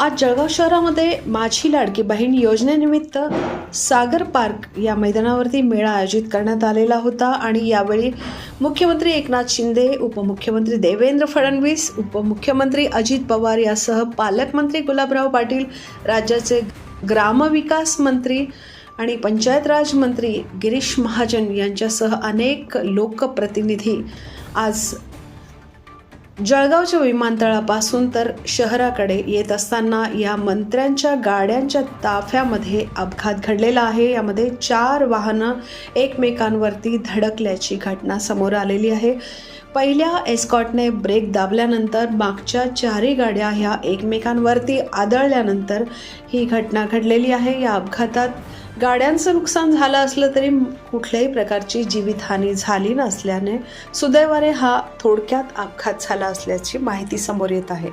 आज जळगाव शहरामध्ये माझी लाडकी बहीण योजनेनिमित्त सागर पार्क या मैदानावरती मेळा आयोजित करण्यात आलेला होता आणि यावेळी मुख्यमंत्री एकनाथ शिंदे उपमुख्यमंत्री देवेंद्र फडणवीस उपमुख्यमंत्री अजित पवार यासह पालकमंत्री गुलाबराव पाटील राज्याचे ग्रामविकास मंत्री आणि पंचायत राज मंत्री गिरीश महाजन यांच्यासह अनेक लोकप्रतिनिधी आज जळगावच्या विमानतळापासून तर शहराकडे येत असताना या मंत्र्यांच्या गाड्यांच्या ताफ्यामध्ये अपघात घडलेला आहे. यामध्ये चार वाहनं एकमेकांवरती धडकल्याची घटना समोर आलेली आहे. पहिल्या एस्कॉटने ब्रेक दाबल्यानंतर मागच्या चारही गाड्या ह्या एकमेकांवरती आदळल्यानंतर ही घटना घडलेली आहे. या अपघातात गाड्यांचं नुकसान झालं असलं तरी कुठल्याही प्रकारची जीवितहानी झाली नसल्याने सुदैवाने हा थोडक्यात अपघात झाला असल्याची माहिती समोर येत आहे.